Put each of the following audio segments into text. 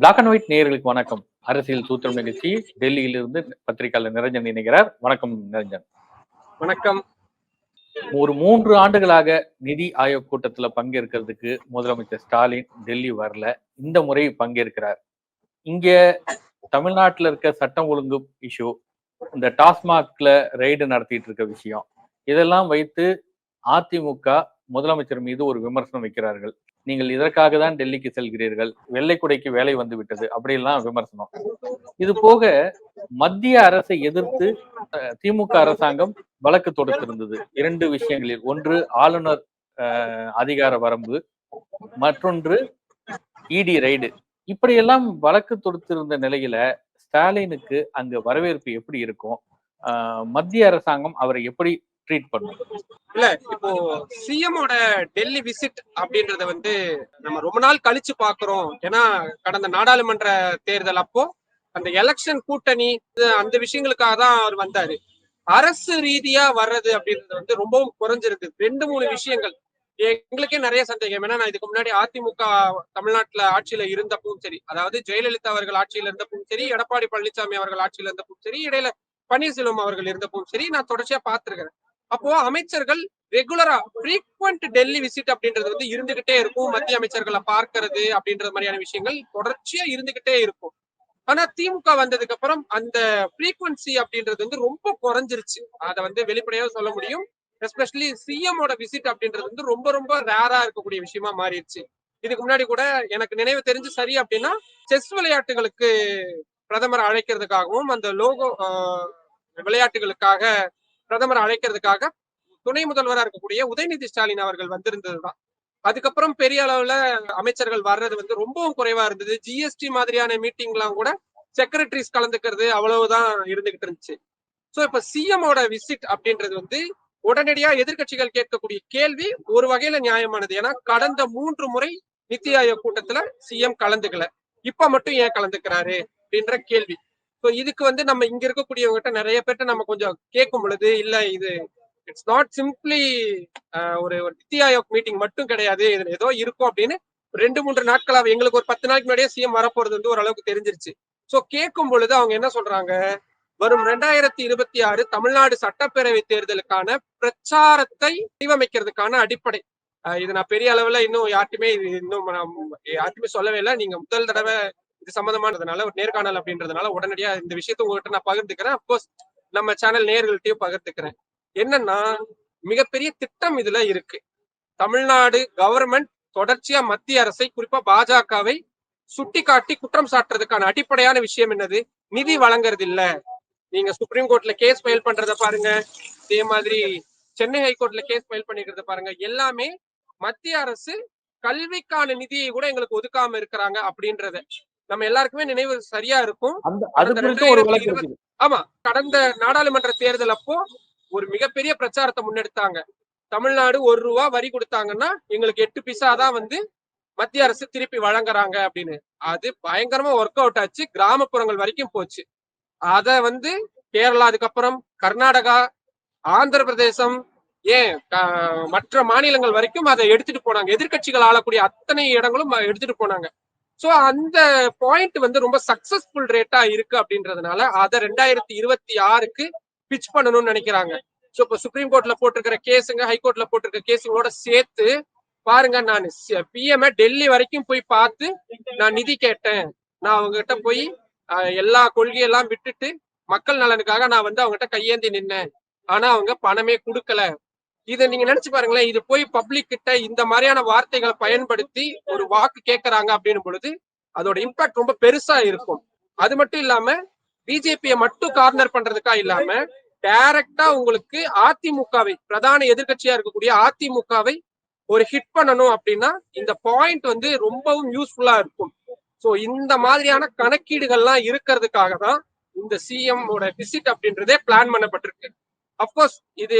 Black and white நேயர்களுக்கு வணக்கம். அரசியல் சூத்திரம் நிகழ்ச்சி டெல்லியிலிருந்து பத்திரிகையாளர் நிரஞ்சன் இணைகிறார். வணக்கம் நிரஞ்சன். வணக்கம். ஒரு மூன்று ஆண்டுகளாக நிதி ஆயோக் கூட்டத்துல பங்கேற்கிறதுக்கு முதலமைச்சர் ஸ்டாலின் டெல்லி வரல. இந்த முறை பங்கேற்கிறார். இங்க தமிழ்நாட்டுல இருக்க சட்டம் ஒழுங்கு இஷ்யூ இந்த டாஸ்மாக்ல ரெய்டு நடத்திட்டு இருக்க விஷயம் இதெல்லாம் வைத்து அதிமுக முதலமைச்சர் மீது ஒரு விமர்சனம் வைக்கிறார்கள். நீங்கள் இதற்காக தான் டெல்லிக்கு செல்கிறீர்கள். வெள்ளைக்குடைக்கு வேலை வந்து விட்டது அப்படியெல்லாம் விமர்சனம். இது போக மத்திய அரசை எதிர்த்து திமுக அரசாங்கம் வழக்கு தொடுத்திருந்தது. இரண்டு விஷயங்களில். ஒன்று ஆளுநர் அதிகார வரம்பு. மற்றொன்று இடி ரைடு இப்படியெல்லாம் வழக்கு தொடுத்திருந்த நிலையில ஸ்டாலினுக்கு அங்கு வரவேற்பு எப்படி இருக்கும்? மத்திய அரசாங்கம் அவரை எப்படி ட்ரீட் பண்ணும். இல்ல இப்போ சிஎமோட டெல்லி விசிட் அப்படின்றத வந்து நம்ம ரொம்ப நாள் கழிச்சு பாக்குறோம். ஏன்னா கடந்த நாடாளுமன்ற தேர்தல் அப்போ அந்த எலெக்ஷன் கூட்டணி அந்த விஷயங்களுக்காக தான் அவர் வந்தாரு. அரசு ரீதியா வர்றது அப்படின்றது வந்து ரொம்பவும் குறைஞ்சிருக்கு ரெண்டு மூணு விஷயங்கள். எங்களுக்கே நிறைய சந்தேகம். ஏன்னா நான் இதுக்கு முன்னாடி அதிமுக தமிழ்நாட்டுல ஆட்சியில இருந்தப்பவும் சரி அதாவது ஜெயலலிதா அவர்கள் ஆட்சியில இருந்தப்பவும் சரி எடப்பாடி பழனிசாமி அவர்கள் ஆட்சியில இருந்தப்பவும் சரி இடையில பன்னீர்செல்வம் அவர்கள் இருந்தப்பவும் சரி நான் தொடர்ச்சியா பார்த்திருக்கிறேன். அப்போ அமைச்சர்கள் ரெகுலரா ஃப்ரீக்வெண்ட் டெல்லி விசிட் அப்படின்றது வந்து இருந்துகிட்டே இருக்கும். மத்திய அமைச்சர்களை பார்க்கறது அப்படின்ற மாதிரியான விஷயங்கள் தொடர்ச்சியா இருந்துகிட்டே இருக்கும். ஆனா திமுக வந்ததுக்கு அப்புறம் அந்த ஃப்ரீக்வன்சி அப்படின்றது வந்து ரொம்ப குறைஞ்சிருச்சு. அதை வந்து வெளிப்படையாக சொல்ல முடியும். எஸ்பெஷலி சிஎமோட விசிட் அப்படின்றது வந்து ரொம்ப ரொம்ப ரேரா இருக்கக்கூடிய விஷயமா மாறிடுச்சு. இதுக்கு முன்னாடி கூட எனக்கு நினைவு தெரிஞ்சு சரி அப்படின்னா செஸ் விளையாட்டுகளுக்கு பிரதமர் அழைக்கிறதுக்காகவும் அந்த லோகோ விளையாட்டுகளுக்காக பிரதமர் அழைக்கிறதுக்காக துணை முதல்வராக இருக்கக்கூடிய உதயநிதி ஸ்டாலின் அவர்கள் வந்திருந்ததுதான். அதுக்கப்புறம் பெரிய அளவுல அமைச்சர்கள் வர்றது வந்து ரொம்பவும் குறைவா இருந்தது. ஜிஎஸ்டி மாதிரியான மீட்டிங்லாம் கூட செக்ரட்டரிஸ் கலந்துக்கிறது அவ்வளவுதான் இருந்துகிட்டு இருந்துச்சு. சோ இப்ப சிஎமோட விசிட் அப்படின்றது வந்து உடனடியா எதிர்க்கட்சிகள் கேட்கக்கூடிய கேள்வி ஒரு வகையில நியாயமானது. ஏன்னா கடந்த மூன்று முறை நித்தி ஆயோக் கூட்டத்துல சிஎம் கலந்துக்கல. இப்ப மட்டும் ஏன் கலந்துக்கிறாரு அப்படின்ற கேள்வி. ஸோ இதுக்கு வந்து நம்ம இங்க இருக்கக்கூடியவங்ககிட்ட நிறைய பேர்ட்ட நம்ம கொஞ்சம் கேட்கும் பொழுது இல்ல இது இட்ஸ் நாட் சிம்பிளி ஒரு ஒரு நித்தி ஆயோக் மீட்டிங் மட்டும் கிடையாது. இதுல ஏதோ இருக்கும் அப்படின்னு ரெண்டு மூன்று நாட்களாக எங்களுக்கு ஒரு பத்து நாளைக்கு முன்னாடியே சிஎம் வரப்போறது வந்து ஓரளவுக்கு தெரிஞ்சிருச்சு. ஸோ கேட்கும் பொழுது அவங்க என்ன சொல்றாங்க? வரும் ரெண்டாயிரத்தி இருபத்தி ஆறு தமிழ்நாடு சட்டப்பேரவை தேர்தலுக்கான பிரச்சாரத்தை வடிவமைக்கிறதுக்கான அடிப்படை. இது நான் பெரிய அளவுல இன்னும் யார்ட்டுமே இது இன்னும் யார்ட்டுமே சொல்லவே இல்லை. நீங்க முதல் தடவை இது சம்பந்தமானதுனால ஒரு நேர்காணல் அப்படின்றதுனால உடனடியா இந்த விஷயத்த உங்ககிட்ட நான் பகிர்ந்துக்கிறேன். அப்கோர்ஸ் நம்ம சேனல் நேர்கள்ட்டையும் பகிர்ந்துக்கிறேன். என்னன்னா மிகப்பெரிய திட்டம் இதுல இருக்கு. தமிழ்நாடு கவர்மெண்ட் தொடர்ச்சியா மத்திய அரசை குறிப்பா பாஜகவை சுட்டி காட்டி குற்றம் சாட்டுறதுக்கான அடிப்படையான விஷயம் என்னது? நிதி வழங்குறது இல்ல. நீங்க சுப்ரீம் கோர்ட்ல கேஸ் ஃபைல் பண்றத பாருங்க. இதே மாதிரி சென்னை ஹைகோர்ட்ல கேஸ் ஃபைல் பண்ணிக்கிறத பாருங்க. எல்லாமே மத்திய அரசு கல்விக்கான நிதியை கூட எங்களுக்கு ஒதுக்காம இருக்கிறாங்க அப்படின்றத. நம்ம எல்லாருக்குமே நினைவு சரியா இருக்கும். ஆமா கடந்த நாடாளுமன்ற தேர்தல் அப்போ ஒரு மிகப்பெரிய பிரச்சாரத்தை முன்னெடுத்தாங்க. தமிழ்நாடு ஒரு ரூபா வரி கொடுத்தாங்கன்னா எங்களுக்கு எட்டு பைசா தான் வந்து மத்திய அரசு திருப்பி வழங்குறாங்க அப்படின்னு. அது பயங்கரமா ஒர்க் அவுட் ஆச்சு. கிராமப்புறங்கள் வரைக்கும் போச்சு. அத வந்து கேரளா அதுக்கப்புறம் கர்நாடகா ஆந்திர பிரதேசம் ஏன் மற்ற மாநிலங்கள் வரைக்கும் அதை எடுத்துட்டு போனாங்க. எதிர்க்கட்சிகள் ஆளக்கூடிய அத்தனை இடங்களும் எடுத்துட்டு போனாங்க. சோ அந்த பாயிண்ட் வந்து ரொம்ப சக்சஸ்ஃபுல் ரேட்டா இருக்கு அப்படின்றதுனால அதை ரெண்டாயிரத்தி இருபத்தி ஆறுக்கு பிச் பண்ணணும்னு நினைக்கிறாங்க. சோ இப்ப சுப்ரீம் கோர்ட்ல போட்டிருக்கிற கேஸுங்க ஹைகோர்ட்ல போட்டிருக்கிற கேஸுங்களோட சேர்த்து பாருங்க நான் பிஎம் டெல்லி வரைக்கும் போய் பார்த்து நான் நிதி கேட்டேன். நான் அவங்ககிட்ட போய் எல்லா கொள்கையெல்லாம் விட்டுட்டு மக்கள் நலனுக்காக நான் வந்து அவங்ககிட்ட கையேந்தி நின்னேன். ஆனா அவங்க பணமே கொடுக்கல. இதை நீங்க நினைச்சு பாருங்களேன். இது போய் பப்ளிக் கிட்ட இந்த மாதிரியான வார்த்தைகளை பயன்படுத்தி ஒரு வாக்கு கேட்கறாங்க அப்படின்னு பொழுது அதோட இம்பாக்ட் ரொம்ப பெருசா இருக்கும். அது மட்டும் இல்லாம பிஜேபியை மட்டும் கார்னர் பண்றதுக்கா இல்லாம டைரக்டா உங்களுக்கு அதிமுகவை பிரதான எதிர்க்கட்சியா இருக்கக்கூடிய அதிமுகவை ஒரு ஹிட் பண்ணணும் அப்படின்னா இந்த பாயிண்ட் வந்து ரொம்பவும் யூஸ்ஃபுல்லா இருக்கும். சோ இந்த மாதிரியான கணக்கீடுகள்லாம் இருக்கிறதுக்காக தான் இந்த சிஎம் விசிட் அப்படின்றதே பிளான் பண்ணப்பட்டிருக்கு. அப்கோர்ஸ் இது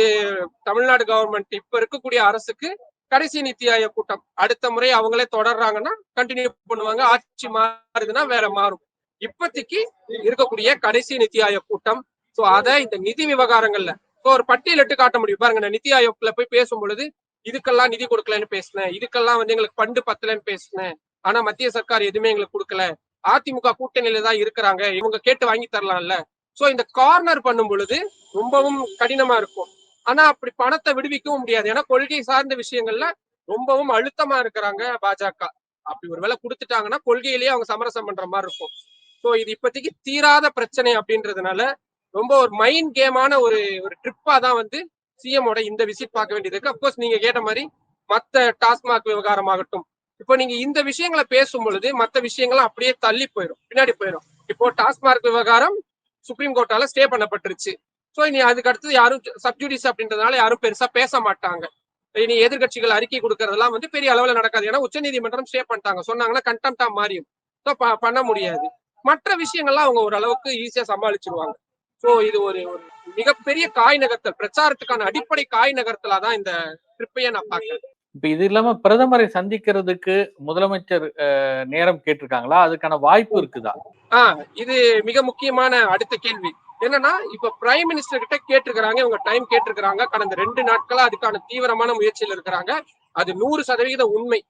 தமிழ்நாடு கவர்மெண்ட் இப்ப இருக்கக்கூடிய அரசுக்கு கடைசி நித்தி ஆயோக் கூட்டம். அடுத்த முறை அவங்களே தொடர்றாங்கன்னா கண்டினியூ பண்ணுவாங்க. ஆட்சி மாறுதுன்னா வேற மாறும். இப்போதைக்கு இருக்கக்கூடிய கடைசி நித்தி ஆயோக் கூட்டம். சோ அத இந்த நிதி விவகாரங்கள்ல இப்போ ஒரு பட்டியலிட்டு காட்ட முடியும். பாருங்க நான் நித்தி ஆயோக்ல போய் பேசும் பொழுது இதுக்கெல்லாம் நிதி கொடுக்கலன்னு பேசினேன். இதுக்கெல்லாம் வந்து எங்களுக்கு பண்டு பத்தலன்னு பேசினேன். ஆனா மத்திய சர்க்கார் எதுவுமே எங்களுக்கு கொடுக்கல. அதிமுக கூட்டணியில தான் இருக்கிறாங்க. இவங்க கேட்டு வாங்கி தரலாம்ல. சோ இந்த கார்னர் பண்ணும் பொழுது ரொம்பவும் கடினமா இருக்கும். ஆனா அப்படி பணத்தை விடுவிக்கவும் முடியாது. ஏன்னா கொள்கை சார்ந்த விஷயங்கள்ல ரொம்பவும் அழுத்தமா இருக்கிறாங்க பாஜக. அப்படி ஒருவேளை கொடுத்துட்டாங்கன்னா கொள்கையிலேயே அவங்க சமரசம் பண்ற மாதிரி இருக்கும். சோ இது இப்போதைக்கு தீராத பிரச்சனை அப்படின்றதுனால ரொம்ப ஒரு மைண்ட் கேமான ஒரு ஒரு ட்ரிப்பா தான் வந்து சிஎமோட இந்த விசிட் பார்க்க வேண்டியது இருக்கு. அப்கோர்ஸ் நீங்க கேட்ட மாதிரி மத்த டாஸ்மாக் விவகாரம் ஆகட்டும் இப்போ நீங்க இந்த விஷயங்களை பேசும் பொழுது மத்த விஷயங்களும் அப்படியே தள்ளி போயிடும் பின்னாடி போயிடும் இப்போ டாஸ்மாக் விவகாரம் சுப்ரீம் கோர்ட்டால ஸ்டே பண்ணப்பட்டுருச்சு. ஸோ இனி அதுக்கு அடுத்து யாரும் சப்ஜூடிஸ் அப்படின்றதுனால யாரும் பெருசா பேச மாட்டாங்க. இனி எதிர்கட்சிகள் அறிக்கை கொடுக்கறதெல்லாம் வந்து பெரிய அளவுல நடக்காது. ஏன்னா உச்சநீதிமன்றம் ஸ்டே பண்ணிட்டாங்க. சொன்னாங்கன்னா கண்டெம்டா மாறியும் ஸோ பண்ண முடியாது. மற்ற விஷயங்கள்லாம் அவங்க ஓரளவுக்கு ஈஸியா சமாளிச்சிருவாங்க. ஸோ இது ஒரு ஒரு மிகப்பெரிய காய் நகர்த்தல் பிரச்சாரத்துக்கான அடிப்படை காய் நகர்த்தலா தான் இந்த ட்ரிப்பையே நான் பார்க்கிறேன். இப்ப இது இல்லாம பிரதமரை சந்திக்கிறதுக்கு முதலமைச்சர் நேரம் கேட்டிருக்காங்களா? அதுக்கான வாய்ப்பு இருக்குதா? ஆஹ் இது மிக முக்கியமான அடுத்த கேள்வி. என்னன்னா இப்ப பிரைம் மினிஸ்டர் கிட்ட கேட்டிருக்கிறாங்க இவங்க டைம் கேட்டிருக்கிறாங்க. கடந்த ரெண்டு நாட்களா அதுக்கான தீவிரமான முயற்சியில் இருக்கிறாங்க. அது நூறு சதவிகித உண்மை.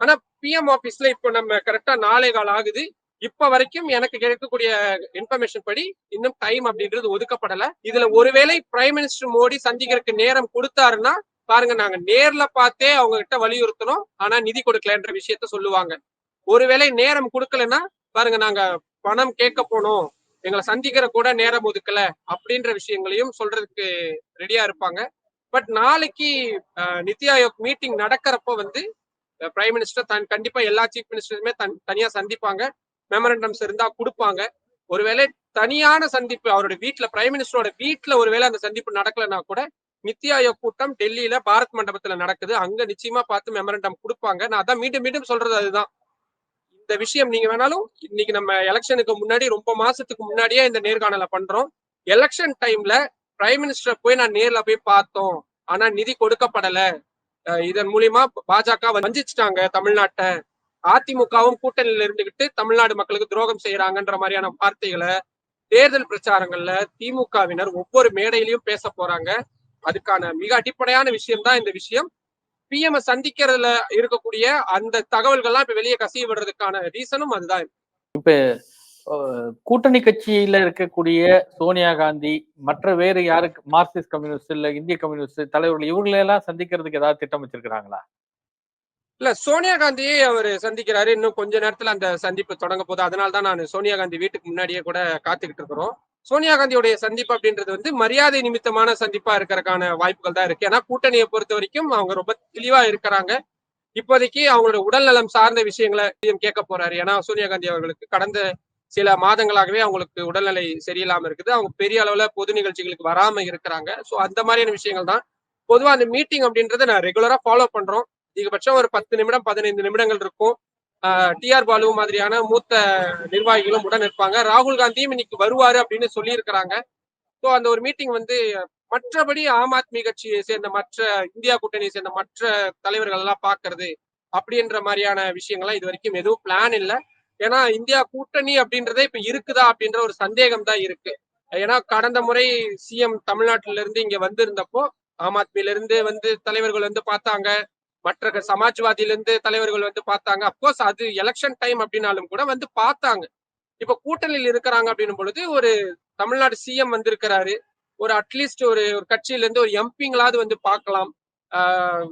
ஆனா பிஎம் ஆபீஸ்ல இப்ப நம்ம கரெக்டா நாளை கால் ஆகுது. இப்ப வரைக்கும் எனக்கு கிடைக்கக்கூடிய இன்ஃபர்மேஷன் படி இன்னும் டைம் அப்படின்றது ஒதுக்கப்படல. இதுல ஒருவேளை பிரைம் மினிஸ்டர் மோடி சந்திக்கிறதுக்கு நேரம் கொடுத்தாருன்னா பாருங்க நாங்க நேர்ல பார்த்தே அவங்க கிட்ட வலியுறுத்தணும் ஆனா நிதி கொடுக்கலன்ற விஷயத்த சொல்லுவாங்க. ஒருவேளை நேரம் கொடுக்கலன்னா பாருங்க நாங்க பணம் கேட்க போனோம். எங்களை சந்திக்கிற கூட நேரம் ஒதுக்கல அப்படின்ற விஷயங்களையும் சொல்றதுக்கு ரெடியா இருப்பாங்க. பட் நாளைக்கு அஹ், நித்தி ஆயோக் மீட்டிங் நடக்கிறப்ப வந்து பிரைம் மினிஸ்டர் தன் கண்டிப்பா எல்லா சீஃப் மினிஸ்டருமே தன் தனியா சந்திப்பாங்க. மெமரண்டம்ஸ் இருந்தா கொடுப்பாங்க. ஒருவேளை தனியான சந்திப்பு அவருடைய வீட்டுல பிரைம் மினிஸ்டரோட வீட்டுல ஒருவேளை அந்த சந்திப்பு நடக்கலைன்னா கூட நித்தி ஆயோக் கூட்டம் டெல்லியில பாரத் மண்டபத்துல நடக்குது. அங்க நிச்சயமா பார்த்து மெமரண்டம் கொடுப்பாங்க. நான் அதான் மீண்டும் மீண்டும் சொல்றது அதுதான். இந்த விஷயம் நீங்க வேணாலும் இன்னைக்கு நம்ம எலெக்ஷனுக்கு முன்னாடி ரொம்ப மாசத்துக்கு முன்னாடியே இந்த நேர்காணலை பண்றோம். எலெக்ஷன் டைம்ல பிரைம் மினிஸ்டர் போய் நான் நேர்ல போய் பார்த்தோம். ஆனா நிதி கொடுக்கப்படல. இதன் மூலியமா பாஜக வஞ்சிச்சிட்டாங்க தமிழ்நாட்டை. அதிமுகவும் கூட்டணியில இருந்துகிட்டு தமிழ்நாடு மக்களுக்கு துரோகம் செய்யறாங்கன்ற மாதிரியான வார்த்தைகளை தேர்தல் பிரச்சாரங்கள்ல திமுகவினர் ஒவ்வொரு மேடையிலையும் பேச போறாங்க. அதுக்கான மிக அடிப்படையான விஷயம் தான் இந்த விஷயம். பிஎம் சந்திக்கிறதுல இருக்கக்கூடிய அந்த தகவல்கள்லாம் இப்ப வெளியே கசிய விடுறதுக்கான ரீசனும் அதுதான். அஹ், கூட்டணி கட்சியில இருக்கக்கூடிய சோனியா காந்தி மற்ற வேறு யாருக்கு மார்க்சிஸ்ட் கம்யூனிஸ்ட் இல்ல இந்திய கம்யூனிஸ்ட் தலைவர்கள் இவங்களை எல்லாம் சந்திக்கிறதுக்கு ஏதாவது திட்டம் வச்சிருக்காங்களா இல்ல சோனியா காந்தியை அவர் சந்திக்கிறாரு. இன்னும் கொஞ்ச நேரத்துல அந்த சந்திப்பு தொடங்க போகுது. அதனால தான் நான் சோனியா காந்தி வீட்டுக்கு முன்னாடியே கூட காத்துக்கிட்டு இருக்கிறோம். சோனியா காந்தியுடைய சந்திப்பு அப்படின்றது வந்து மரியாதை நிமித்தமான சந்திப்பா இருக்கிறதுக்கான வாய்ப்புகள் தான் இருக்கு. ஏன்னா கூட்டணியை பொறுத்த வரைக்கும் அவங்க ரொம்ப தெளிவா இருக்கிறாங்க. இப்போதைக்கு அவங்களோட உடல் நலம் சார்ந்த விஷயங்களை கேட்க போறாரு. ஏன்னா சோனியா காந்தி அவர்களுக்கு கடந்த சில மாதங்களாகவே அவங்களுக்கு உடல்நிலை சரியில்லாம இருக்குது. அவங்க பெரிய அளவுல பொது நிகழ்ச்சிகளுக்கு வராம இருக்கிறாங்க. சோ அந்த மாதிரியான விஷயங்கள் தான். பொதுவா அந்த மீட்டிங் அப்படின்றத நான் ரெகுலரா ஃபாலோ பண்றோம். அதிகபட்சம் ஒரு பத்து நிமிடம் பதினைந்து நிமிடங்கள் இருக்கும். டிஆர் பாலு மாதிரியான மூத்த நிர்வாகிகளும் உடன் இருப்பாங்க. ராகுல் காந்தியும் இன்னைக்கு வருவாரு அப்படின்னு சொல்லியிருக்கிறாங்க. ஸோ அந்த ஒரு மீட்டிங் வந்து மற்றபடி ஆம் ஆத்மி கட்சியை சேர்ந்த மற்ற இந்தியா கூட்டணியை சேர்ந்த மற்ற தலைவர்கள் எல்லாம் பாக்குறது அப்படின்ற மாதிரியான விஷயங்கள்லாம் இது வரைக்கும் எதுவும் பிளான் இல்லை. ஏன்னா இந்தியா கூட்டணி அப்படின்றதே இப்ப இருக்குதா அப்படின்ற ஒரு சந்தேகம் தான் இருக்கு. ஏன்னா கடந்த முறை சிஎம் தமிழ்நாட்டில இருந்து இங்க வந்திருந்தப்போ ஆம் ஆத்மியில இருந்து வந்து தலைவர்கள் வந்து பார்த்தாங்க. மற்ற க- இருந்து தலைவர்கள் வந்து பார்த்தாங்க. அப்கோர்ஸ் அது எலெக்ஷன் டைம் அப்படின்னாலும் கூட வந்து பார்த்தாங்க. இப்ப கூட்டணியில் இருக்கிறாங்க அப்படின்னும் பொழுது ஒரு தமிழ்நாடு சிஎம் வந்திருக்கிறாரு. ஒரு அட்லீஸ்ட் ஒரு ஒரு கட்சியில இருந்து ஒரு எம்பிங்களாவது வந்து பார்க்கலாம்.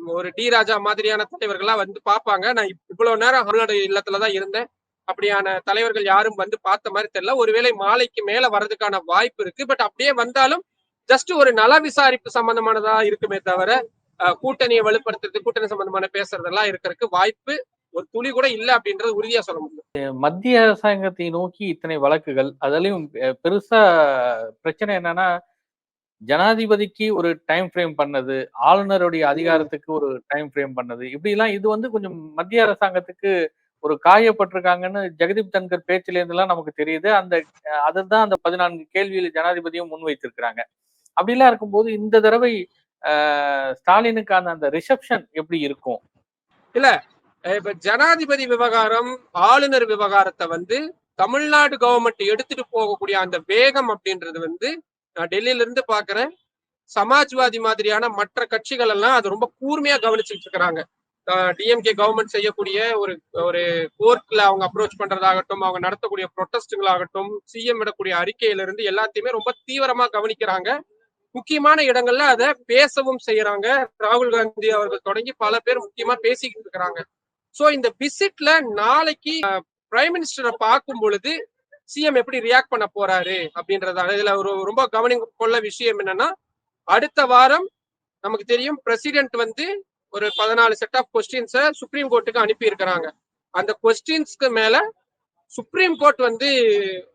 ஒரு டி ராஜா மாதிரியான தலைவர்கள்லாம் வந்து பார்ப்பாங்க. நான் இவ்வளவு நேரம் தமிழ்நாடு இல்லத்துலதான் இருந்தேன். அப்படியான தலைவர்கள் யாரும் வந்து பார்த்த மாதிரி தெரியல. ஒருவேளை மாலைக்கு மேல வர்றதுக்கான வாய்ப்பு இருக்கு. பட் அப்படியே வந்தாலும் ஜஸ்ட் ஒரு நல விசாரிப்பு சம்பந்தமானதா இருக்குமே தவிர கூட்டணியை வலுப்படுத்துறது கூட்டணி சம்பந்தமான பேசுறதெல்லாம் இருக்கிறதுக்கு வாய்ப்பு ஒரு துளி கூட இல்ல அப்படின்றது உறுதியா சொல்ல முடியும். மத்திய அரசாங்கத்தை நோக்கி இத்தனை வழக்குகள் அதுலயும் பெருசா பிரச்சனை என்னன்னா ஜனாதிபதிக்கு ஒரு டைம் ஃப்ரேம் பண்ணது ஆளுநருடைய அதிகாரத்துக்கு ஒரு டைம் ஃப்ரேம் பண்ணது. இப்படி எல்லாம் இது வந்து கொஞ்சம் மத்திய அரசாங்கத்துக்கு ஒரு காயப்பட்டிருக்காங்கன்னு ஜெகதீப் தன்கர் பேச்சுல இருந்தெல்லாம் நமக்கு தெரியுது. அந்த அதுதான் அந்த பதினான்கு கேள்வியில் ஜனாதிபதியும் முன்வைத்திருக்கிறாங்க. அப்படிலாம் இருக்கும்போது இந்த தடவை ஸ்டாலினுக்கான அந்த ரிசப்ஷன் எப்படி இருக்கும்? இல்ல இப்ப ஜனாதிபதி விவகாரம் ஆளுநர் விவகாரத்தை வந்து தமிழ்நாடு கவர்மெண்ட் எடுத்துட்டு போகக்கூடிய அந்த வேகம் அப்படின்றது வந்து நான் டெல்லியில இருந்து பாக்குறேன். சமாஜ்வாதி மாதிரியான மற்ற கட்சிகள் எல்லாம் அது ரொம்ப கூர்மையா கவனிச்சுட்டு இருக்கிறாங்க. டிஎம்கே கவர்மெண்ட் செய்யக்கூடிய ஒரு ஒரு கோர்ட்ல அவங்க அப்ரோச் பண்றதாகட்டும் அவங்க நடத்தக்கூடிய ப்ரொட்டஸ்டுகளாகட்டும் சிஎம் விடக்கூடிய அறிக்கையில இருந்து எல்லாத்தையுமே ரொம்ப தீவிரமா கவனிக்கிறாங்க. முக்கியமான இடங்கள்ல அதை பேசவும் செய்யறாங்க. ராகுல் காந்தி அவர்கள் தொடங்கி பல பேர் முக்கியமா பேசிக்கிட்டு இருக்கிறாங்க. சோ இந்த விசிட்ல நாளைக்கு பிரைம் மினிஸ்டரை பார்க்கும் பொழுது சிஎம் எப்படி ரியாக்ட் பண்ண போறாரு அப்படின்றத இதுல ஒரு ரொம்ப கவனி கொள்ள விஷயம் என்னன்னா அடுத்த வாரம் நமக்கு தெரியும் பிரசிடென்ட் வந்து ஒரு பதினாலு செட் ஆஃப் கொஸ்டின்ஸை சுப்ரீம் கோர்ட்டுக்கு அனுப்பி இருக்கிறாங்க. அந்த கொஸ்டின்ஸ்க்கு மேல சுப்ரீம் கோர்ட் வந்து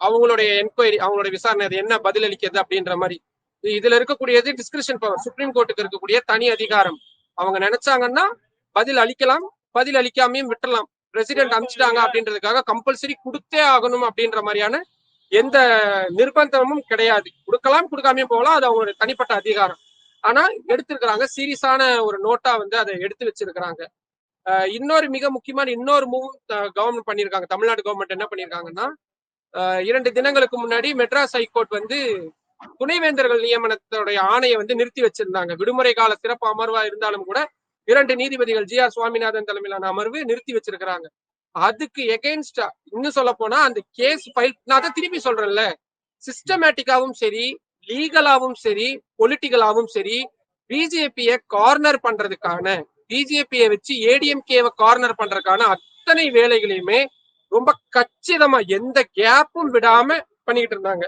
அவங்களுடைய என்கொயரி அவங்களுடைய விசாரணை என்ன பதிலளிக்கிறது அப்படின்ற மாதிரி இதுல இருக்கக்கூடியது டிஸ்கிரிப்ஷன் பவர் சுப்ரீம் கோர்ட்டுக்கு இருக்கக்கூடிய தனி அதிகாரம். அவங்க நினைச்சாங்கன்னா பதில் அளிக்கலாம் பதில் அளிக்காமையும் விட்டுறலாம். பிரசிடென்ட் அமிச்சிட்டாங்க அப்படின்றதுக்காக கம்பல்சரி கொடுத்தே ஆகணும் அப்படின்ற மாதிரியான எந்த நிர்பந்தமும் கிடையாது. கொடுக்கலாம் கொடுக்காமையும் போகலாம். அது அவங்களுடைய தனிப்பட்ட அதிகாரம். ஆனா எடுத்திருக்கிறாங்க. சீரியஸான ஒரு நோட்டா வந்து அதை எடுத்து வச்சிருக்கிறாங்க. இன்னொரு மிக முக்கியமான இன்னொரு மூவ் கவர்மெண்ட் பண்ணியிருக்காங்க. தமிழ்நாடு கவர்மெண்ட் என்ன பண்ணியிருக்காங்கன்னா இரண்டு தினங்களுக்கு முன்னாடி மெட்ராஸ் ஹைகோர்ட் வந்து துணைவேந்தர்கள் நியமனத்துடைய ஆணையை வந்து நிறுத்தி வச்சிருந்தாங்க. விடுமுறை கால சிறப்பு அமர்வா இருந்தாலும் கூட இரண்டு நீதிபதிகள் ஜி ஆர் சுவாமிநாதன் தலைமையிலான அமர்வு நிறுத்தி வச்சிருக்கிறாங்க. அதுக்கு எகெயின்ஸ்டா இன்னும் சொல்ல போனா அந்த கேஸ் ஃபைல் நான் அதை திரும்பி சொல்றேன்ல. சிஸ்டமேட்டிக்காவும் சரி லீகலாவும் சரி பொலிட்டிக்கலாவும் சரி பிஜேபியை கார்னர் பண்றதுக்கான பிஜேபியை வச்சு ஏடிஎம்கேவை கார்னர் பண்றதுக்கான அத்தனை வேலைகளையுமே ரொம்ப கச்சிதமா எந்த கேப்பும் விடாம பண்ணிக்கிட்டு இருந்தாங்க.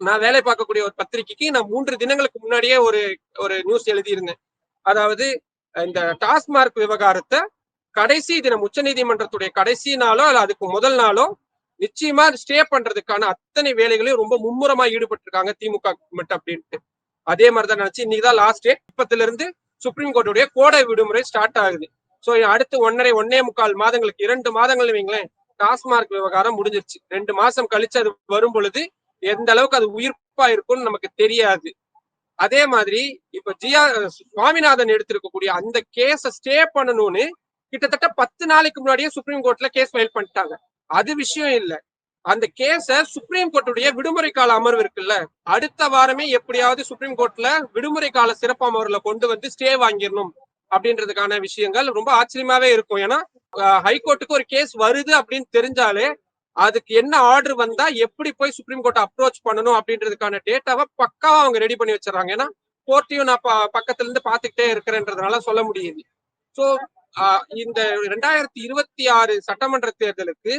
நான் வேலை பார்க்கக்கூடிய ஒரு பத்திரிக்கைக்கு நான் மூன்று தினங்களுக்கு முன்னாடியே ஒரு ஒரு நியூஸ் எழுதியிருந்தேன். அதாவது இந்த டாஸ்மார்க் விவகாரத்தை கடைசி தினம் உச்சநீதிமன்றத்துடைய கடைசி நாளோ அல்ல அதுக்கு முதல் நாளோ நிச்சயமா ஸ்டே பண்றதுக்கான அத்தனை வேலைகளையும் ரொம்ப மும்முரமா ஈடுபட்டிருக்காங்க திமுக கவர்மெண்ட் அப்படின்ட்டு. அதே மாதிரிதான் நினைச்சு இன்னைக்கு தான் லாஸ்ட் டேட் இப்பத்துல இருந்து சுப்ரீம் கோர்ட்டுடைய கோடை விடுமுறை ஸ்டார்ட் ஆகுது. சோ அடுத்து ஒன்னரை ஒன்னே முக்கால் மாதங்களுக்கு இரண்டு மாதங்கள் வைங்களேன் டாஸ்மார்க் விவகாரம் முடிஞ்சிருச்சு. ரெண்டு மாசம் கழிச்சு அது வரும் பொழுது எந்த அளவுக்கு அது உயிர்ப்பா இருக்கும்னு நமக்கு தெரியாது. அதே மாதிரி இப்ப ஜியா சுவாமிநாதன் எடுத்திருக்கக்கூடிய அந்த கேஸ ஸ்டே பண்ணணும்னு கிட்டத்தட்ட பத்து நாளைக்கு முன்னாடியே சுப்ரீம் கோர்ட்ல கேஸ் ஃபைல் பண்ணிட்டாங்க. அது விஷயம் இல்ல. அந்த கேஸ சுப்ரீம் கோர்ட்டுடைய விடுமுறை கால அமர்வு இருக்குல்ல அடுத்த வாரமே எப்படியாவது சுப்ரீம் கோர்ட்ல விடுமுறை கால சிறப்பு அமர்வுல கொண்டு வந்து ஸ்டே வாங்கிடணும் அப்படின்றதுக்கான விஷயங்கள் ரொம்ப ஆச்சரியமாவே இருக்கும். ஏன்னா ஹைகோர்ட்டுக்கு ஒரு கேஸ் வருது அப்படின்னு தெரிஞ்சாலே அதுக்கு என்ன ஆர்டர் வந்தா எப்படி போய் சுப்ரீம் கோர்ட் அப்ரோச் பண்ணணும் அப்படின்றதுக்கான டேட்டாவை பக்காவா அவங்க ரெடி பண்ணி வச்சிடறாங்க. ஏன்னா கோர்ட்டையும் நான் பக்கத்துல இருந்து பாத்துக்கிட்டே இருக்கிறேன்றதுனால சொல்ல முடியுது. சோ இந்த ரெண்டாயிரத்தி இருபத்தி ஆறு சட்டமன்ற தேர்தலுக்கு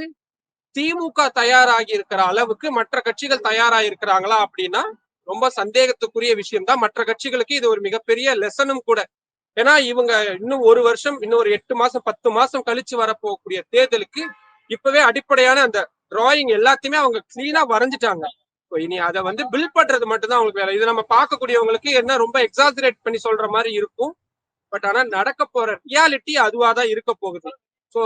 திமுக தயாராகி இருக்கிற அளவுக்கு மற்ற கட்சிகள் தயாராகி இருக்கிறாங்களா அப்படின்னா ரொம்ப சந்தேகத்துக்குரிய விஷயம் தான் மற்ற கட்சிகளுக்கு இது ஒரு மிகப்பெரிய லெசனும் கூட. ஏன்னா இவங்க இன்னும் ஒரு வருஷம் இன்னும் ஒரு எட்டு மாசம் பத்து மாசம் கழிச்சு வரப்போகக்கூடிய தேர்தலுக்கு இப்பவே அடிப்படையான அந்த டிராயிங் எல்லாத்தையுமே அவங்க கிளீனா வரைஞ்சிட்டாங்க. So இனி அதை வந்து பில் பண்றது மட்டும்தான் அவங்களுக்கு வேலை. இது நம்ம பார்க்கக்கூடியவங்களுக்கு என்ன ரொம்ப எக்ஸாசரேட் பண்ணி சொல்ற மாதிரி இருக்கும். பட் ஆனா நடக்க போற ரியாலிட்டி அதுவா தான் இருக்க போகுது. ஸோ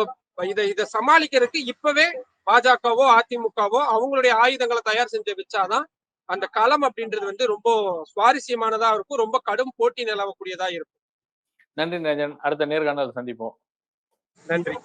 இதை இதை சமாளிக்கிறதுக்கு இப்பவே பாஜகவோ அதிமுகவோ அவங்களுடைய ஆயுதங்களை தயார் செஞ்சு வச்சாதான் அந்த களம் அப்படின்றது வந்து ரொம்ப சுவாரஸ்யமானதா இருக்கும். ரொம்ப கடும் போட்டி நிலவக்கூடியதா இருக்கும். நன்றி நிரஞ்சன் அடுத்த நேர்காணல் சந்திப்போம். நன்றி.